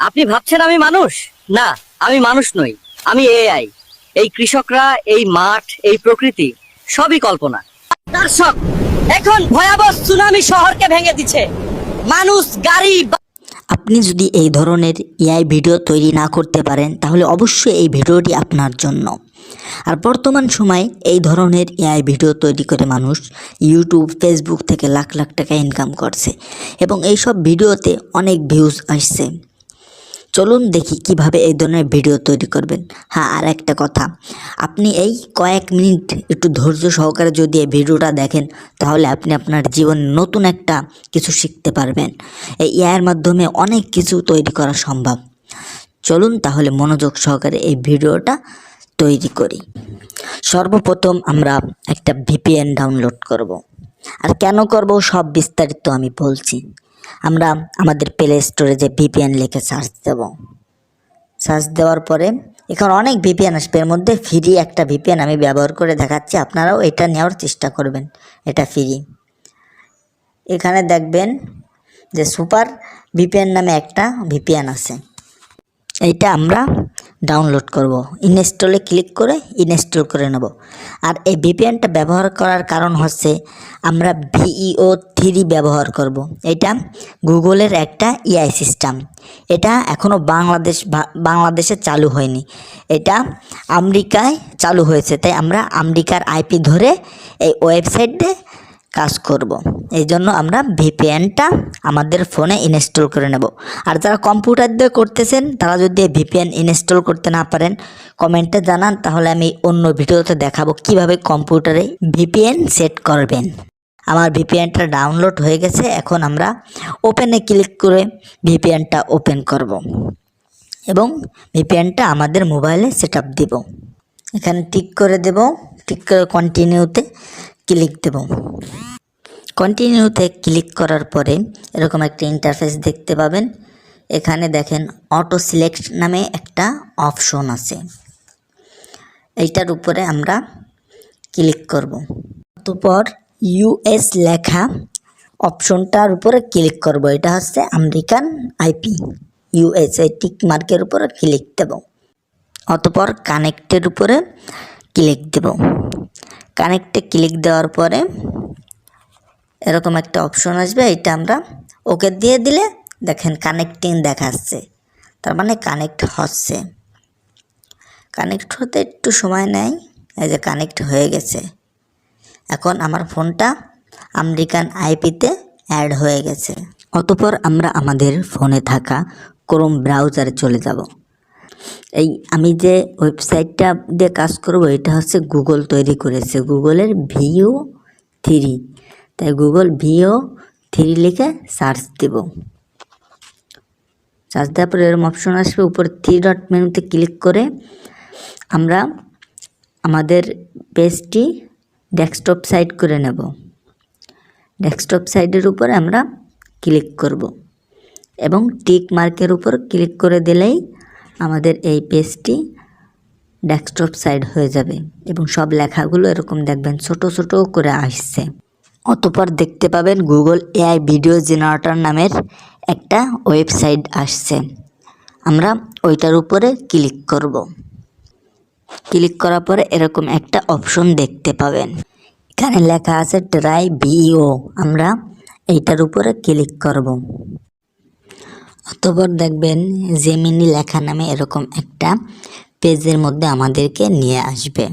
আপনি ভাবছেন আমি মানুষ? না, আমি মানুষ নই। আমি এআই এই কৃষকরা, এই মাঠ, এই প্রকৃতি, সবই কল্পনা। দর্শক এখন ভয়াবহ সুনামি শহরকে ভেঙে দিচ্ছে। মানুষ, গাড়ি আপনি যদি এই ধরনের এআই ভিডিও তৈরি না করতে পারেন, তাহলে অবশ্যই এই ভিডিওটি আপনার জন্য। আর বর্তমান সময়ে এই ধরনের এআই ভিডিও তৈরি করে মানুষ ইউটিউব ফেসবুক থেকে লাখ লাখ টাকা ইনকাম করছে। এবং এইসব ভিডিওতে অনেক ভিউজ আসছে। চলুন দেখি কীভাবে এই ধরনের ভিডিও তৈরি করবেন। হ্যাঁ আর একটা কথা, আপনি এই কয়েক মিনিট একটু ধৈর্য সহকারে যদি এই ভিডিওটা দেখেন, তাহলে আপনি আপনার জীবনে নতুন একটা কিছু শিখতে পারবেন। এই এআইয়ের মাধ্যমে অনেক কিছু তৈরি করা সম্ভব। চলুন তাহলে মনোযোগ সহকারে এই ভিডিওটা তৈরি করি। সর্বপ্রথম আমরা একটা ভিপিএন ডাউনলোড করব। আর কেন করব সব বিস্তারিত আমি বলছি। আমরা আমাদের প্লে স্টোরে যে ভিপিএন লিখে সার্চ দেব। সার্চ দেওয়ার পরে এখন অনেক ভিপিএন আসবে। এর মধ্যে ফ্রি একটা ভিপিএন আমি ব্যবহার করে দেখাচ্ছি। আপনারাও এটা নেওয়ার চেষ্টা করবেন। এটা ফ্রি এখানে দেখবেন যে সুপার ভিপিএন নামে একটা ভিপিএন আছে। এইটা আমরা ডাউনলোড করব। ইনস্টলে ক্লিক করে ইনস্টল করে নেব। আর এই ভিপিএনটা ব্যবহার করার কারণ হচ্ছে আমরা ভিইও থ্রি ব্যবহার করব। এটা গুগলের একটা ইআই সিস্টেম এটা এখনও বাংলাদেশ বাংলাদেশে চালু হয়নি। এটা আমেরিকায় চালু হয়েছে। তাই আমরা আমেরিকার আইপি ধরে এই ওয়েবসাইটে কাজ করব। এই জন্য আমরা ভিপিএনটা আমাদের ফোনে ইনস্টল করে নেব। আর যারা কম্পিউটার দিয়ে করতেছেন, তারা যদি ভিপিএন ইনস্টল করতে না পারেন, কমেন্টে জানান, তাহলে আমি অন্য ভিডিওতে দেখাবো কীভাবে কম্পিউটারে ভিপিএন সেট করবেন। আমার ভিপিএনটা ডাউনলোড হয়ে গেছে, এখন আমরা ওপেনে ক্লিক করে ভিপিএনটা ওপেন করব। এবং ভিপিএনটা আমাদের মোবাইলে সেট আপ দেব। এখানে টিক করে দেব, টিক করে কন্টিনিউতে ক্লিক দেব। কন্টিনিউতে ক্লিক করার পরে এরকম একটা ইন্টারফেস দেখতে পাবেন। এখানে দেখেন অটো সিলেক্ট নামে একটা অপশন আছে। এইটার উপরে আমরা ক্লিক করব। অতপর ইউএস লেখা অপশনটার উপরে ক্লিক করব। এটা হচ্ছে আমেরিকান আইপি ইউএস এই টিক মার্কের উপরে ক্লিক দেব। অতপর কানেক্টের উপরে ক্লিক দেব। কানেক্টে ক্লিক দেওয়ার পরে এরকম একটা অপশন আসবে, এটা আমরা ওকে দিয়ে দিলে দেখেন কানেক্টিং দেখাচ্ছে। তার মানে কানেক্ট হচ্ছে। কানেক্ট হতে একটু সময় নেয়, এই যে কানেক্ট হয়ে গেছে। এখন আমার ফোনটা আমেরিকান আইপিতে অ্যাড হয়ে গেছে। অতপর আমরা আমাদের ফোনে থাকা ক্রোম ব্রাউজারে চলে যাব। এই আমি যে ওয়েবসাইটটা দিয়ে কাজ করব, এটা হচ্ছে গুগল তৈরি করেছে। গুগলের ভিও থ্রি তাই গুগল ভিও থ্রি লিখে সার্চ দেব। সার্চ দেওয়ার পরে এরকম অপশন আসবে, উপর থ্রি ডট মেনুতে ক্লিক করে আমরা আমাদের পেজটি ডেস্কটপ সাইড করে নেব। ডেস্কটপ সাইডের উপরে আমরা ক্লিক করব এবং টিক মার্কের উপর ক্লিক করে দিলেই আমাদের এই পেজটি ডেস্কটপ সাইড হয়ে যাবে এবং সব লেখাগুলো এরকম দেখবেন ছোট ছোট করে আসছে। অতপর দেখতে পাবেন গুগল এআই ভিডিও জেনারেটর নামের একটা ওয়েবসাইট আসছে। আমরা ওইটার উপরে ক্লিক করব। ক্লিক করার পরে এরকম একটা অপশন দেখতে পাবেন। এখানে লেখা আছে ট্রাই ভিও আমরা এইটার উপরে ক্লিক করব। অতপর দেখবেন জেমিনি লেখা নামে এরকম একটা পেজের মধ্যে আমাদেরকে নিয়ে আসবে।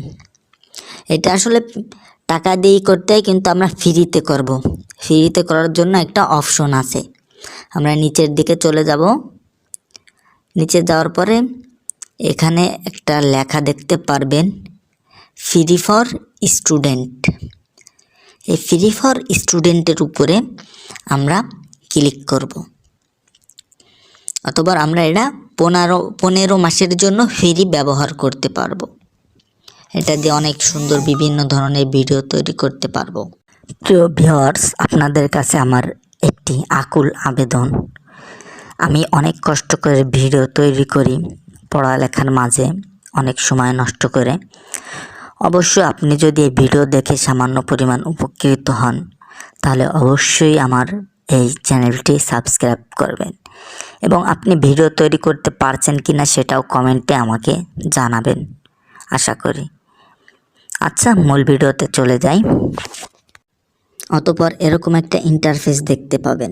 এটা আসলে টাকা দিয়েই করতে কিন্তু আমরা ফ্রিতে করব। ফ্রিতে করার জন্য একটা অপশন আছে। আমরা নিচের দিকে চলে যাব। নিচে যাওয়ার পরে এখানে একটা লেখা দেখতে পারবেন ফ্রি ফর স্টুডেন্ট এই ফ্রি ফর স্টুডেন্টের উপরে আমরা ক্লিক করব। অথবা আমরা এটা পনেরো পনেরো মাসের জন্য ফ্রি ব্যবহার করতে পারব। এটা দিয়ে অনেক সুন্দর বিভিন্ন ধরনের ভিডিও তৈরি করতে পারব। প্রিয় ভিওয়ার্স আপনাদের কাছে আমার একটি আকুল আবেদন। আমি অনেক কষ্ট করে ভিডিও তৈরি করি, পড়ালেখার মাঝে অনেক সময় নষ্ট করে। অবশ্যই আপনি যদি এই ভিডিও দেখে সামান্য পরিমাণ উপকৃত হন, তাহলে অবশ্যই আমার এই চ্যানেলটি সাবস্ক্রাইব করবেন। এবং আপনি ভিডিও তৈরি করতে পারছেন কি না সেটাও কমেন্টে আমাকে জানাবেন, আশা করি। আচ্ছা মূল ভিডিওতে চলে যাই। অতপর এরকম একটা ইন্টারফেস দেখতে পাবেন।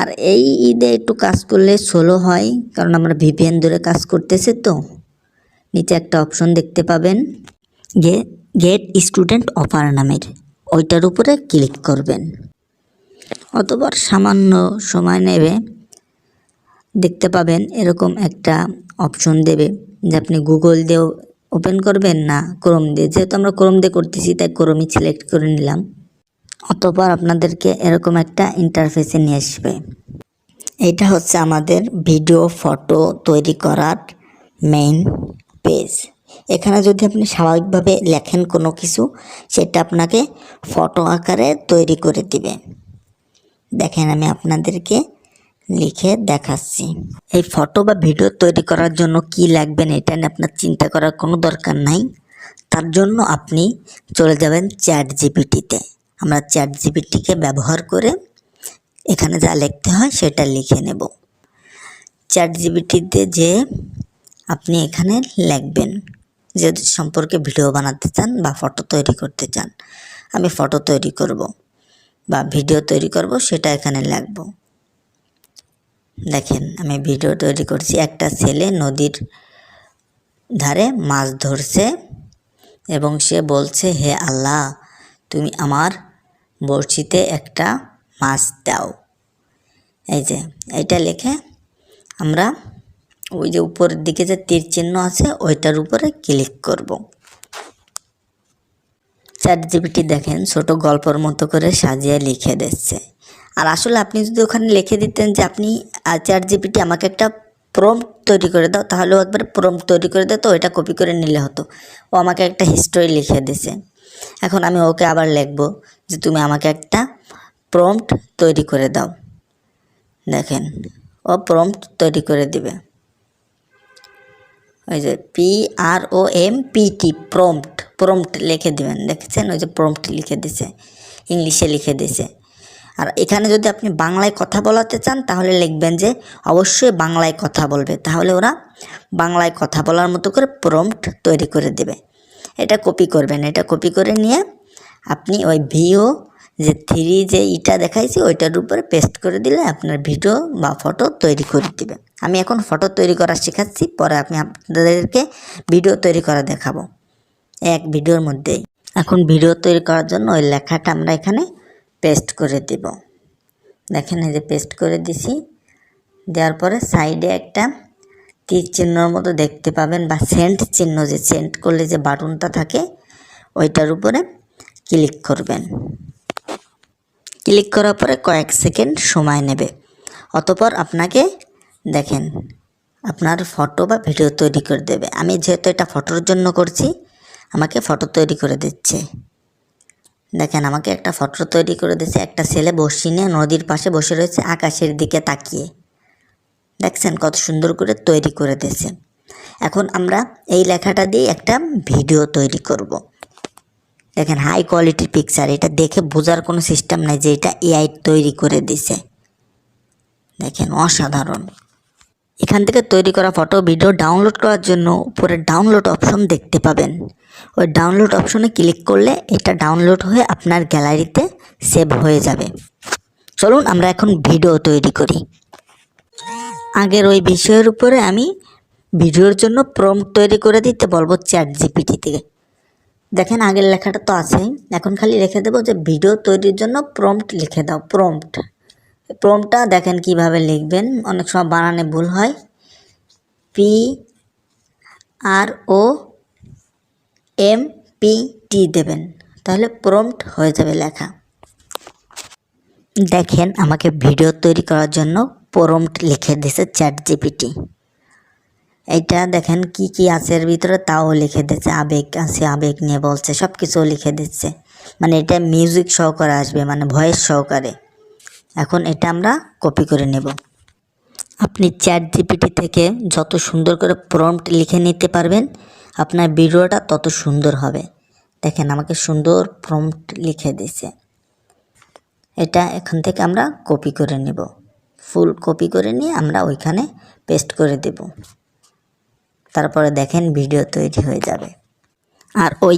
আর এই ঈদে একটু কাজ করলে সোলো হয়, কারণ আমরা ভিপিএন ধরে কাজ করতেছে তো। নিচে একটা অপশন দেখতে পাবেন যে গেট স্টুডেন্ট অফার নামের। ওইটার উপরে ক্লিক করবেন। অতপর সামান্য সময় নেবে, দেখতে পাবেন এরকম একটা অপশন দেবে, যে আপনি গুগল দিয়ে ওপেন করবেন না। ক্রোম দিয়ে। যেহেতু আমরা ক্রোম দিয়ে করতেছি, তাই ক্রোমই সিলেক্ট করে নিলাম। অতপর আপনাদেরকে এরকম একটা ইন্টারফেসে নিয়ে আসবে। এটা হচ্ছে আমাদের ভিডিও ফটো তৈরি করার মেইন পেজ এখানে যদি আপনি স্বাভাবিকভাবে লেখেন কোনো কিছু, সেটা আপনাকে ফটো আকারে তৈরি করে দিবে। দেখেন আমি আপনাদেরকে লিখে দেখাচ্ছি। এই ফটো বা ভিডিও তৈরি করার জন্য কি লাগবেন এটা নিয়ে আপনার চিন্তা করার কোনো দরকার নাই। তার জন্য আপনি চলে যাবেন চ্যাট জিপিটিতে আমরা চ্যাট জিপিটিকে ব্যবহার করে এখানে যা লিখতে হয় সেটা লিখে নেব। চ্যাট জিপিটিতে যে আপনি এখানে লিখবেন যে সম্পর্কে ভিডিও বানাতে চান বা ফটো তৈরি করতে চান, আমি ফটো তৈরি করব বা ভিডিও তৈরি করব, সেটা এখানে লিখব। দেখেন, আমি ভিডিও তৈরি করছি। একটা ছেলে নদীর ধারে মাছ ধরছে এবং সে বলছে, হে আল্লাহ, তুমি আমার বড়শিতে একটা মাছ দাও। এই যে, এটা লিখে আমরা ওই যে উপরের দিকে যে তীর চিহ্ন আছে, ওইটার উপরে ক্লিক করব। চ্যাট জিপিটি দেখেন, ছোট গল্পর মতো করে সাজিয়ে লিখে দিচ্ছে। আর আসলে আপনি যদি ওখানে লিখে দিতেন যে আপনি চ্যাট জিপিটি আমাকে একটা প্রম্পট তৈরি করে দাও তাহলেও একবার প্রম্পট তৈরি করে দিত, ওইটা কপি করে নিলে হতো। ও আমাকে একটা হিস্টোরি লিখে দিছে। এখন আমি ওকে আবার লিখব যে তুমি আমাকে একটা প্রম্পট তৈরি করে দাও। দেখেন, ও প্রম্পট তৈরি করে দিবে। ওই যে P R O M P T prompt prompt লিখে দিবেন। দেখেছেন? ওই যে প্রম্পট লিখে দিছে, ইংলিশে লিখে দিছে। আর এখানে যদি আপনি বাংলায় কথা বলাতে চান, তাহলে লিখবেন যে অবশ্যই বাংলায় কথা বলবে। তাহলে ওরা বাংলায় কথা বলার মতো করে প্রম্পট তৈরি করে দেবে। এটা কপি করবেন। এটা কপি করে নিয়ে আপনি ওই ভিও, যে থ্রি যে ইটা দেখাইছি, ওইটার উপরে পেস্ট করে দিলে আপনার ভিডিও বা ফটো তৈরি করে দিবে। আমি এখন ফটো তৈরি করা শেখাচ্ছি, পরে আমি আপনাদেরকে ভিডিও তৈরি করা দেখাবো। এক ভিডিওর মধ্যেই। এখন ভিডিও তৈরি করার জন্য ওই লেখাটা আমরা এখানে পেস্ট করে দেব। দেখেন এই যে পেস্ট করে দিছি। দেওয়ার পরে সাইডে একটা তীর চিহ্নর মতো দেখতে পাবেন বা সেন্ট চিহ্ন যে সেন্ট করলে যে বাটনটা থাকে, ওইটার উপরে ক্লিক করবেন। ক্লিক করার পরে কয়েক সেকেন্ড সময় নেবে। অতপর আপনাকে দেখেন আপনার ফটো বা ভিডিও তৈরি করে দেবে। আমি যেহেতু এটা ফটোর জন্য করছি, আমাকে ফটো তৈরি করে দিচ্ছে। দেখেন, আমাকে একটা ফটো তৈরি করে দিয়েছে একটা ছেলে বসি নিয়ে নদীর পাশে বসে রয়েছে আকাশের দিকে তাকিয়ে। দেখছেন, কত সুন্দর করে তৈরি করে দিয়েছে। এখন আমরা এই লেখাটা দিয়ে একটা ভিডিও তৈরি করব। দেখেন হাই কোয়ালিটির পিকচার এটা দেখে বোঝার কোনো সিস্টেম নাই যে এটা এআই তৈরি করে দিছে দেখেন, অসাধারণ। এখান থেকে তৈরি করা ফটো ভিডিও ডাউনলোড করার জন্য উপরে ডাউনলোড অপশন দেখতে পাবেন। ওই ডাউনলোড অপশনে ক্লিক করলে এটা ডাউনলোড হয়ে আপনার গ্যালারিতে সেভ হয়ে যাবে। চলুন আমরা এখন ভিডিও তৈরি করি। আগের ওই বিষয়ের উপরে আমি ভিডিওর জন্য প্রম্পট তৈরি করে দিতে বলব চ্যাট জিপিটি থেকে। দেখেন আগের লেখাটা তো আছেই। এখন খালি রেখে দেবো যে ভিডিও তৈরির জন্য প্রম্পট লিখে দাও প্রম্পট প্রম্পটটা দেখেন কীভাবে লিখবেন, অনেক সময় বানানে ভুল হয়। P R O M P T দেবেন, তাহলে প্রম্পট হয়ে যাবে লেখা। দেখেন আমাকে ভিডিও তৈরি করার জন্য প্রম্পট লিখে দিয়েছে চ্যাট জিপিটি এইটা দেখেন কি কি আছে এর ভিতরে, তাও লিখে দিচ্ছে আবেগ আছে, আবেগ নিয়ে বলছে সব কিছু লিখে দিচ্ছে। মানে এটা মিউজিক সহকারে আসবে মানে ভয়েস সহকারে। এখন এটা আমরা কপি করে নেব। আপনি চ্যাট জিপিটি থেকে যত সুন্দর করে প্রম্পট লিখে নিতে পারবেন আপনার ভিডিওটা তত সুন্দর হবে। দেখেন, আমাকে সুন্দর প্রম্পট লিখে দিয়েছে এটা এখান থেকে আমরা কপি করে নেব। ফুল কপি করে নিয়ে আমরা ওইখানে পেস্ট করে দেব। তারপরে দেখেন ভিডিও তৈরি হয়ে যাবে। আর ওই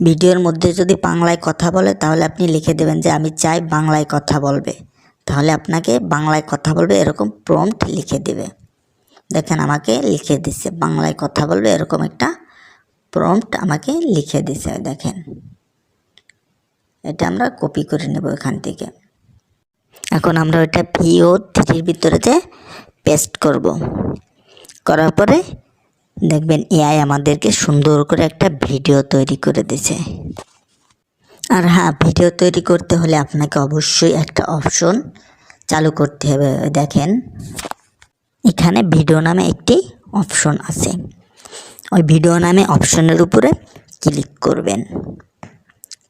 ভিডিওর মধ্যে যদি বাংলায় কথা বলে, তাহলে আপনি লিখে দেবেন যে, আমি চাই বাংলায় কথা বলবে। তাহলে আপনাকে বাংলায় কথা বলবে এরকম প্রম্পট লিখে দেবে। দেখেন, আমাকে লিখে দিছে, বাংলায় কথা বলবে, এরকম একটা প্রম্পট আমাকে লিখে দিছে, দেখেন। এটা আমরা কপি করে নেব এখান থেকে। এখন আমরা ওইটা ভিও থ্রির ভিতরে যে পেস্ট করব। করার পরে দেখবেন এআই আমাদেরকে সুন্দর করে একটা ভিডিও তৈরি করে দিছে। আর হ্যাঁ ভিডিও তৈরি করতে হলে আপনাকে অবশ্যই একটা অপশন চালু করতে হবে, দেখেন। এখানে ভিডিও নামে একটি অপশন আছে। ওই ভিডিও নামে অপশনের উপরে ক্লিক করবেন।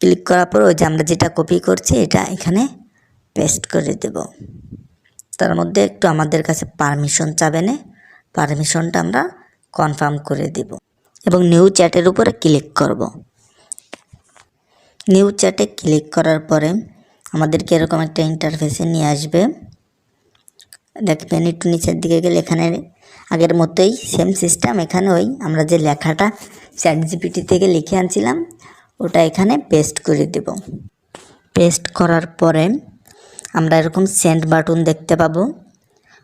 ক্লিক করার পর ওই যে আমরা যেটা কপি করছি, এটা এখানে পেস্ট করে দেব। তার মধ্যে একটু আমাদের কাছে পারমিশন চাবে না পারমিশনটা আমরা কনফার্ম করে দেব। এবং নিউ চ্যাটের উপরে ক্লিক করব। নিউ চ্যাটে ক্লিক করার পরে আমাদেরকে এরকম একটা ইন্টারফেসে নিয়ে আসবে। দেখবেন একটু নিচের দিকে গেলে এখানে আগের মতোই সেম সিস্টেম এখানে ওই আমরা যে লেখাটা চ্যাট জিপিটি থেকে লিখে আনছিলাম, ওটা এখানে পেস্ট করে দেব। পেস্ট করার পরে আমরা এরকম সেন্ড বাটন দেখতে পাবো।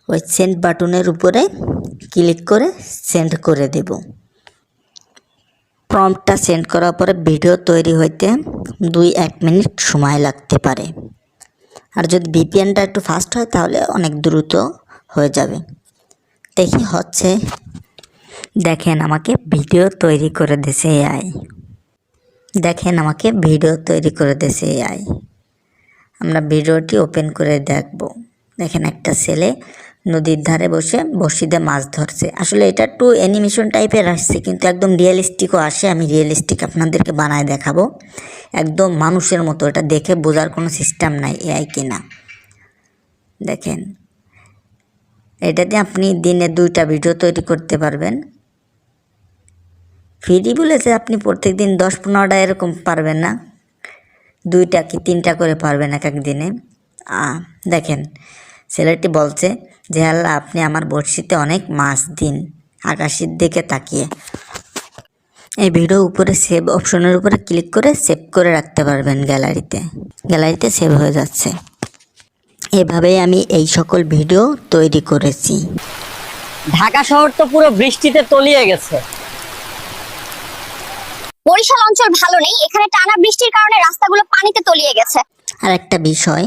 ওই সেন্ড বাটনের উপরে ক্লিক করে সেন্ড করে দেব। প্রম্পটটা সেন্ড করার পরে ভিডিও তৈরি হইতে দুই এক মিনিট সময় লাগতে পারে। আর যদি ভিপিএনটা একটু ফাস্ট হয়, তাহলে অনেক দ্রুত হয়ে যাবে। দেখি হচ্ছে। দেখেন আমাকে ভিডিও তৈরি করে দেশে এআই দেখেন আমাকে ভিডিও তৈরি করে দিছে এআই আমরা ভিডিওটি ওপেন করে দেখব। দেখেন একটা ছেলে নদীর ধারে বসে বসিতে মাছ ধরছে। আসলে এটা একটু অ্যানিমেশন টাইপের আসছে, কিন্তু একদম রিয়েলিস্টিকও আসে। আমি রিয়েলিস্টিক আপনাদেরকে বানায় দেখাবো। একদম মানুষের মতো, এটা দেখে বোঝার কোনো সিস্টেম নাই এআই কিনা। দেখেন এটাতে আপনি দিনে দুইটা ভিডিও তৈরি করতে পারবেন। ফ্রি বলেছে আপনি প্রত্যেক দিন দশ পনেরোটা এরকম পারবেন না। দুইটা কি তিনটা করে পারবেন এক এক দিনে। দেখেন, ছেলেটি বলছে যে আল্লাহ আপনি আমার বড়শিতে অনেক মাছ দিন আকাশের দিকে তাকিয়ে। এই ভিডিও উপরে সেভ অপশনের উপরে ক্লিক করে সেভ করে রাখতে পারবেন গ্যালারিতে। গ্যালারিতে সেভ হয়ে যাচ্ছে। এভাবেই আমি এই সকল ভিডিও তৈরি করেছি। ঢাকা শহর তো পুরো বৃষ্টিতে তলিয়ে গেছে। বরিশাল অঞ্চল ভালো নেই এখানে টানা বৃষ্টির কারণে রাস্তাগুলো পানিতে তলিয়ে গেছে। আর একটা বিষয়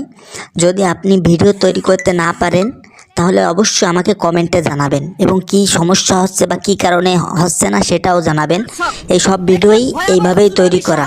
যদি আপনি ভিডিও তৈরি করতে না পারেন তাহলে অবশ্যই আমাকে কমেন্টে জানাবেন এবং কি সমস্যা হচ্ছে বা কি কারণে হচ্ছে না সেটাও জানাবেন। এই সব ভিডিওই এইভাবেই তৈরি করা।